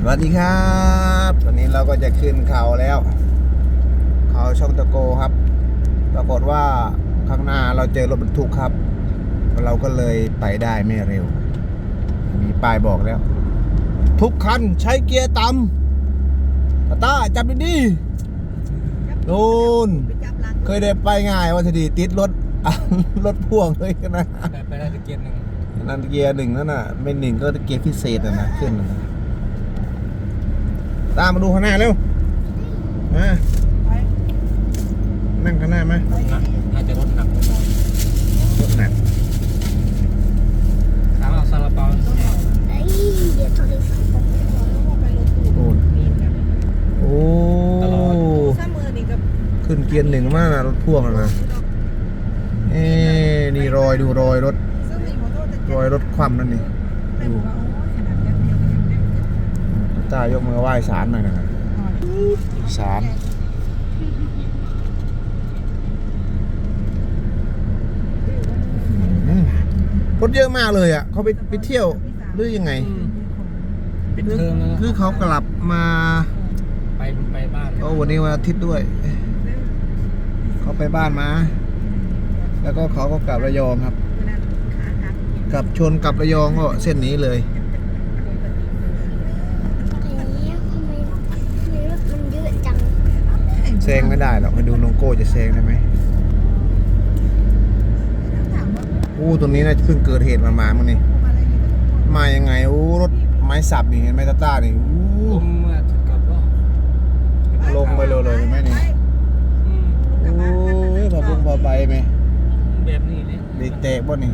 สวัสดีครับ ตอนนี้เราก็จะขึ้นเขาแล้ว เขาช่องตะโกครับ ปรากฏว่าข้างหน้าเราเจอรถบรรทุกครับ เราก็เลยไปได้ไม่เร็ว มีป้ายบอกแล้ว ทุกคันใช้เกียร์ต่ำตาต้าจับดีๆโน่นไปจับหลังเคยได้ไปง่ายวันทีดีติดรถรถพ่วงเลยนะได้ไปได้ตะเกียบหนึ่งนั่นเกียร์หนึ่งนั่นน่ะ ไม่หนึ่งก็เกียร์พิเศษน่ะนะขึ้นน่ะนะ ตามมาดูข้างหน้าเร็วมาไปนั่งข้างหน้าไหมนะน่าจะรถหนักแน่นอนรถหนักถามเอาซาลาเปาเอ้ยเดี๋ยวโทรศัพท์ไปรถตู้โอ้มีนกันโอ้ถ้ามือนี่กับขึ้นเกียร์หนึ่งมากนะรถพ่วงน่ะนะเอ๊ะนี่รอยดูรอยรถซึ่งมีขอโทษแต่รอยรถคว่ำนั่นนี่แม่บอกว่าโอ้ยขนาดนี้เดียวยังเด็ก ตายกมือไหว้ศาลหน่อยนะครับศาลอืมรถเยอะมากเลยอะเขาไปไปเที่ยวหรือยังไงปิดเทอมแล้วนะคือเขากลับมาไปไปบ้านโอ้วันนี้วันอาทิตย์ด้วย เขาไปบ้านมา แล้วก็เขาก็กลับระยองครับเวลาขากลับกลับชนกลับระยองก็เส้นนี้เลย แต่เนี้ยทำไมทำไมรถมันเยอะจัง แซงไม่ได้หรอกไปดูน้องโก้จะแซงได้ไหมถามว่าอู้ตรงนี้น่าจะเพิ่งเกิดเหตุมามามั้งนี่อะไรอยู่มายังไงอู้รถไม้สับนี่เห็นไหมตาต้านี่อู้ผมเมื่อถึงกลับก็ลงไปเลยเลยเห็นไหมนี่อืมโอ้ยพอลงพอไปไหมแบบนี้นี่เบรกแตกบ่นี่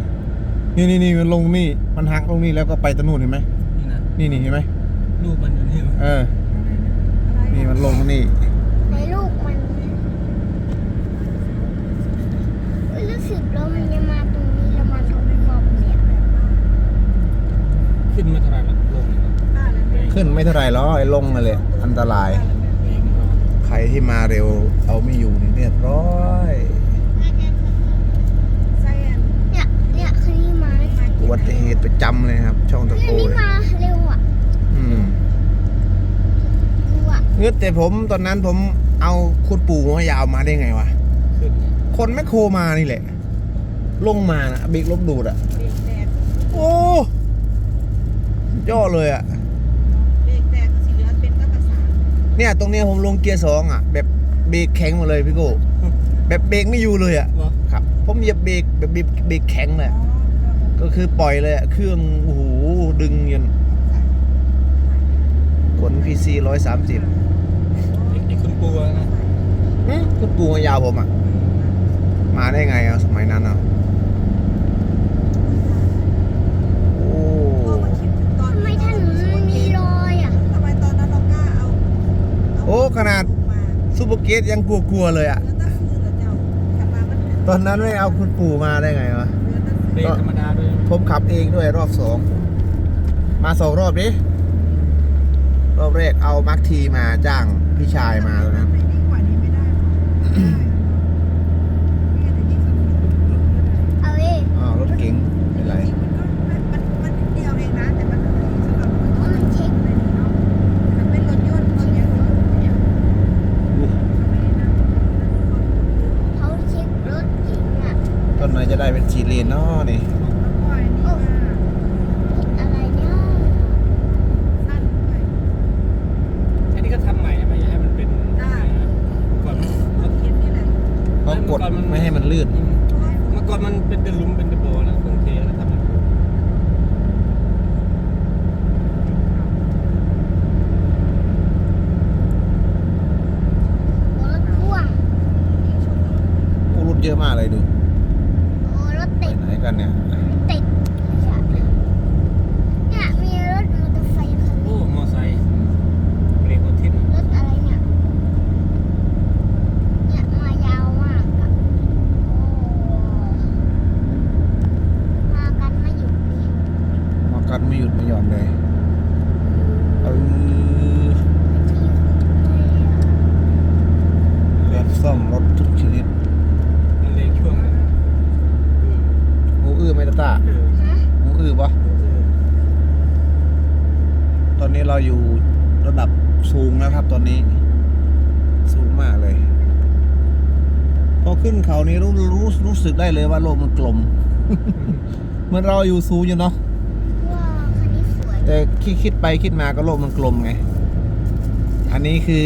นี่นี่นี่มันลงนี่มันหักลงนี่แล้วก็ไปตะนู่นเห็นไหมนี่นะนี่นี่เห็นไหมลูกมันอยู่นี่เออนี่มันลงนี่ ในลูกมันเอ้ยรู้ สึกแล้วมันจะมาตรงนี้แล้วมันก็ไม่บอกเนี่ยขึ้นมาเท่าไหร่ละลงนี่ก็ขึ้นไม่เท่าไหรหรอกไอ้ลงนั่นแหละอันตราย ใครที่มาเร็วเอาไม่อยู่นี่เรียบร้อยไส้อันเนี่ยเนี่ยคันนี้มาเลยอุบัติเหตุประจำเลยครับ ช่องตะคันโกนี้เลยมาเร็วอะอืมดูอะเงืดแต่ผมตอนนั้นผมเอาคุณปู่มายาวมาได้ไงวะ ขึ้นนี่คนแมคโครมานี่แหละ ลงมานะเบรกลบดูดอะเบรกแตกโอ้ย่อเลยอะเบรกแตกก็สีเหลืองเป็นก็ประสานเนี่ยตรงเนี้ยผมลงเกียร์สองอะแบบเบรกแข็งหมาเลยพี่โก้แบบเบรกไม่อยู่เลยอะเหรอครับผมเหยียบเบรกแบบเบรกเบรกแข็งเลยอะก็คือปล่อยเลยอะเครื่องโอ้โหดึงยันขนพีซีร้อยสามสิบไอ้ไอ้คุณปูอะนะคุณปู่มายาวผมอะมาได้ไงอะสมัยนั้นอะโอ้ พ่อมาคิดถึงตอน ทำไมถนนมันมีรอยอะ ทำไมตอนนั้นเรากล้าเอา โอ้ ขนาดมาซูเปอร์เกตยังกลัวๆเลยอะเนื้อตะคือเหรอเจ้ากลับมามันตอนนั้นไม่เอาคุณปู่มาได้ไงวะเนื้อตะเบรกธรรมดาด้วยผมขับเองด้วยรอบสอง มาสองรอบดิ รอบแรกเอามาร์คทีมาจ้างพี่ชายมาตอนนั้น ไม่ดีกว่านี้ไม่ได้หรอกเนี่ยแต่ยิ่งสนุก เอาเอง อ๋อรถเก๋งไม่เป็นไร จริงมันก็มันมันนิดเดียวเองนะแต่มันสำหรับคน เพราะมันเช็ค เลยเนาะมันเป็นรถยนต์บางอย่างรถเนี่ยไม่ได้นะ เขาเช็ครถเก๋งอะ ตอนไหนจะได้เป็นสีเลนเนาะนี่ แล้วก็ไอ้นี่ว่า ผิดอะไรเนี่ย สั้นด้วย อันนี้ก็ทำใหม่นะไม่อยากให้มันเป็น ได้ ก่อน รถเข็นนี่แหละ เขากดไม่ให้มัน ลื่นเมื่อก่อนมันเป็นเดลุมเป็นเดโบแล้วครื่องเทแล้วทำให้โอ้รถพ่วงโอ้รถเยอะมากเลยดู โอ้รถ ไป ติด ไหนกันเนี่ย ติดเนี่ยมีรถมอเตอร์ไซค์คัน โอ้ นี้ มอไซค์เบรกหัวทิ่ม รถอะไรเนี่ยเนี่ยมายาวมากอะโอ้มากันไม่หยุดดิ มากันไม่หยุดไม่หย่อนเลยเออเรียนซ่อมรถทุกชนิดมันเลยช่วงนั้นงูอื้อไหมตาตาเออฮะงูอื้อปะเออตอนนี้เราอยู่ระดับสูงแล้วครับตอนนี้ สูงมากเลย พอขึ้นเขานี้รู้รู้รู้สึกได้เลยว่าโลกมันกลมเหมือนเราอยู่สูงอยู่เนาะ ว้าวคันนี้สวย แต่คิดคิดไปคิดมาก็โลกมันกลมไง อันนี้คือ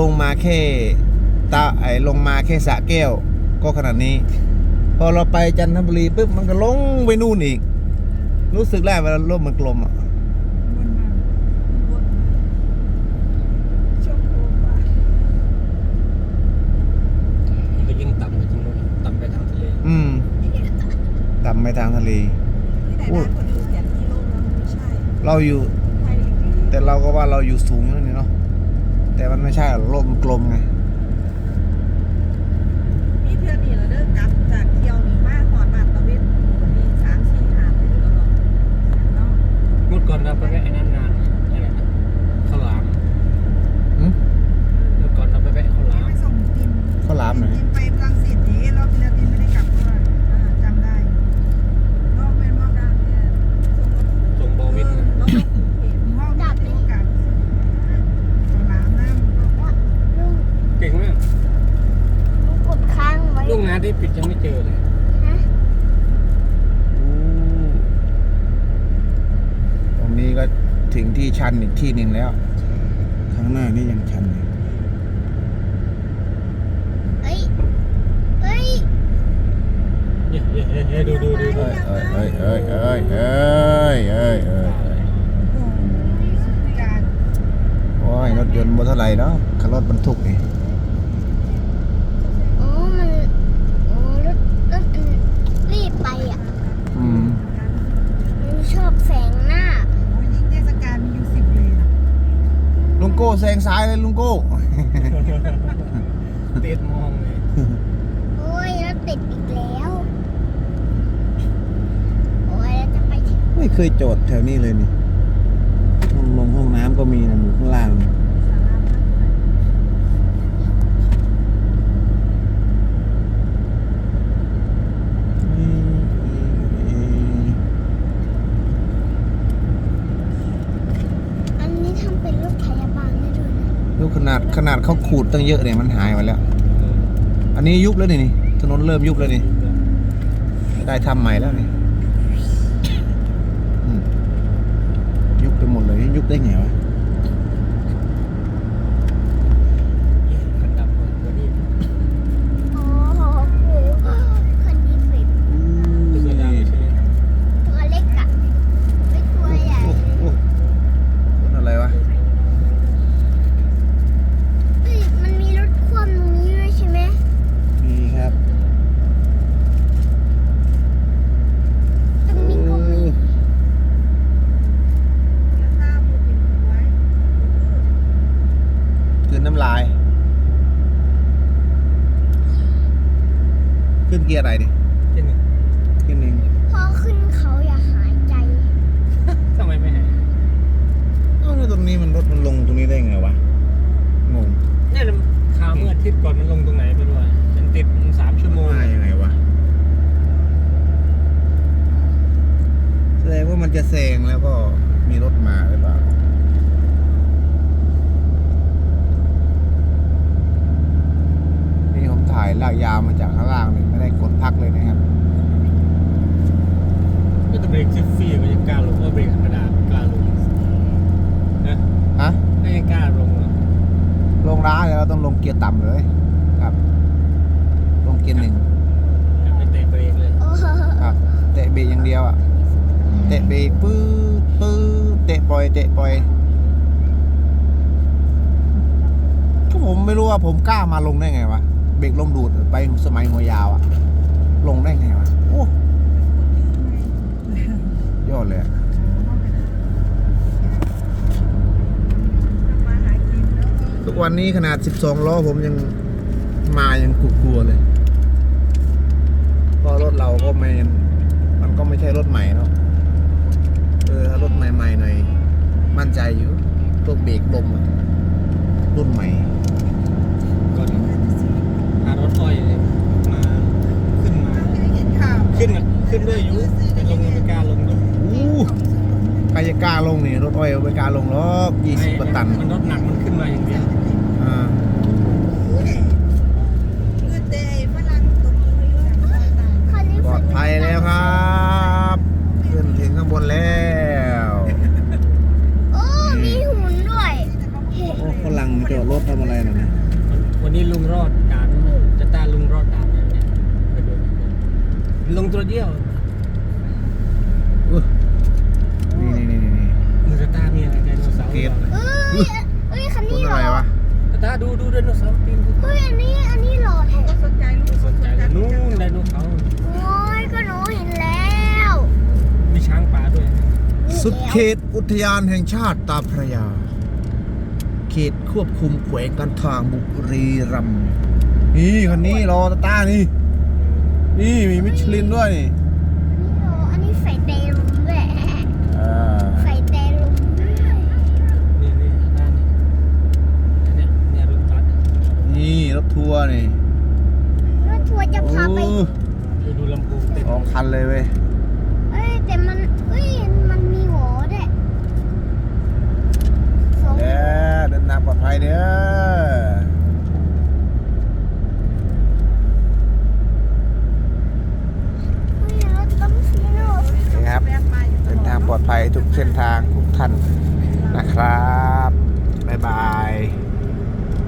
ลงมาแค่ตาไอลงมาแค่สะแก้วก็ขนาดนี้ พอเราไปจันทบุรีปุ๊บมันก็ลงไปนู่นอีก รู้สึกได้ว่าโลกมันกลมอะช่วงโค้มันก็ยิ่งต่ำไปจริงเลยต่ำไปทางทะเลอืมต่ำไปทางทะเลที่ไหนได้คนดูแผนที่โลกแล้วไม่ใช่ เราอยู่ไทยจริงแต่เราก็ว่าเราอยู่สูงอยู่นี่เนาะแต่มันไม่ใช่หรอกโลกมันกลมไงมีเพื่อนนี่เราเดินกลับจากเที่ยวนี่มาหอดบานตะเวนคนนี้สามสี่หาไปตลอดเนาะเมื่อก่อนเราไปแวะไอ้นั่นนานอะไรนะข้าวหลามอืมเมื่อก่อนเราไปแวะข้าวหลามไปส่งตินข้าวหลามหน่อยตินไปรังสิตนี้รอบที่แล้วตินไม่ได้กลับด้วยอ่าจำได้รอบเป็นรอบด้านเนี่ยส่งรถ ส่งบอวินนะ รถเห็นห้องดับโอกาสส่งน้ำน้ำ บอกว่าลุง เก่งมาก ลุงกดค้างไว้ ลูกงานที่ปิดยังไม่เจอเลย ฮะ ตรงนี้ก็ถึง ที่ชันอีกที่หนึ่งแล้ว ข้างหน้านี่ยังชันอยู่เอ้ยเอ้ยเฮ้ยเฮ้ย เฮ้ย เฮ้ยดูดูดูดูเอ้ยเอ้ยเอ้ยเอ้ยเอ้ยเอ้ยเอ้ยเอ้ยโอ้โหสุดยอดโอ้ยรถยนต์บ่เท่าไหร่เนาะขับรถบรรทุกนี่ อ๋อมันอ๋อรถรถอันรีบไปอะ อืม มันชอบแสงหน้า โอ้ยยิ่งเทศกาลมีอยู่สิบเลยนะ ลุ งโก้แซงซ้ายเลยลุงโก้เตีดมองเลยโอ้ยรถติดอีกแล้ว โอ้ยแล้วจะไปถึงไม่เคยจอดแถวนี้เลยนี่ห้องลงห้องน้ำก็มีนะอยู่ข้างล่าง สาราพักผ่อน อันนี้ทำเป็นรถพยาบาลได้ด้วยนะ ดู ขนาดขนาดเขาขูดตั้งเยอะเนี่ยมันหายไปแล้ว อันนี้ยุบแล้วนี่นี่ถนนเริ่มยุบแล้วนี่ ได้ทำใหม่แล้วนี่ยุบไปหมดเลยยุบได้ไงวะ ขันดำตัวนี้ อ๋อโหคันนี้เป็น ตัวดำใช่ไหม ตัวเล็กอะไม่ตัวใหญ่ โอ้โอ้รถอะไรวะ เอ้ยมันมีรถคว่ำตรงนี้ด้วยใช่ไหม มีครับ ตรงนี้ก็มี แล้วหน้าบูเป็นไว้ ขึ้นน้ำลาย ขึ้นเกียร์อะไรดิที่หนึ่งขึ้นหนึ่งพอขึ้นเขาอย่าหายใจ ทำไมไม่หายเอ้าแล้วตรงนี้มันรถมันลงตรงนี้ได้ไงวะงงเนี่ยข่าวเมื่ออาทิตย์ก่อนมันลงตรงไหนไม่รู้อะมันติดสามชั่วโมงมายังไงวะแสดงว่ามันจะแซงแล้วก็มีรถมาหรือเปล่า นี่ผม ถ่ายลากยาวมาจากข้างล่างเลยไม่ได้กดพักเลยนะครับก็จะเบรกซิฟฟี่ก็ยังกล้าลงก็เบรกธรรมดากล้าลงนะฮะไม่กล้าลงอะลงร้านแล้วเราต้องลงเกียร์ต่ำเลยครับ ลงเกียร์หนึ่งแบบไม่เตะเบรกเลยโอ้โหครับเตะเบรกอย่างเดียวอะเตะเบรกปื๊ดปื๊ดเตะปล่อยเตะปล่อยก็ผมไม่รู้ว่าผมกล้ามาลงได้ไงวะ เบรกลมดูดไปสมัยหัวยาวอะลงได้ไงวะโอ้ยอดเลยทุกวันนี้ขนาด 12 ล้อผมยังมายังกลัวๆเลยเพราะรถเราก็ไม่มันก็ไม่ใช่รถใหม่เนาะเออถ้ารถใหม่ๆหน่อยมั่นใจอยู่พวกเบรกลมอะรุ่นใหม่ รถอ้อยเลยมาขึ้นมาไม่ได้เห็นข่าวขึ้นอะขึ้นด้วยอยุแต่ลงไม่กล้าลงด้วยอู้รจะกล้าลงนี่รถอ้อยไม่กล้าลงหรอกยี่สิบกว่าตัน มันรถหนักมันขึ้นมาอย่างเดียวอ่า เมื่อเตยฝรั่งตกมืออยู่สามตา คันนี้ ปลอดภัยแล้วครับ ขึ้นถึงข้างบนแล้ว โอ้มีหุ่นด้วยเห็น โอ้ฝรั่งจอดรถทำอะไรน่ะเนี่ย วันนี้ลุงรอดด่านจะตาลุงรอดด่านเนี่ยไปดูลงตัว เดียวอุ๊ยนี่นี่นี่นี่มือจะตามีอะไรไดโนเสาร์เกตเอ้ยเอ้ยคันพูนี้ดหอะรไรอวะตาดูดูไดโนเสาร์ปีนขึ้นเฮ้ยอันนี้อันนี้หล่อแท้ก็สนใจลูกสนใจเลยนู่นไดโนเสาร์โอ้ยก็หนูเห็นแล้วมีช้างป่าด้วย สุดเขตอุทยานแห่งชาติตาพระยา เขตควบคุมแขวงการทางบุรีรัมย์นี่คันนี้รอตาตานี่ นี่มีมิชลินด้วยนี่อันนี้หรออันนี้ใส่เตลุมด้วยอ่าใส่เตลุมด้วยนี่นี่ด้านนี้เนี่ยเนี่ยรถบัสเนี่ยนี่รถทัวร์นี่รถทัวร์จะโอ้พาไปดูดูลำโพงเต็มสองคันเลยเว้ยเอ้ยแต่มันเอ้ยมัน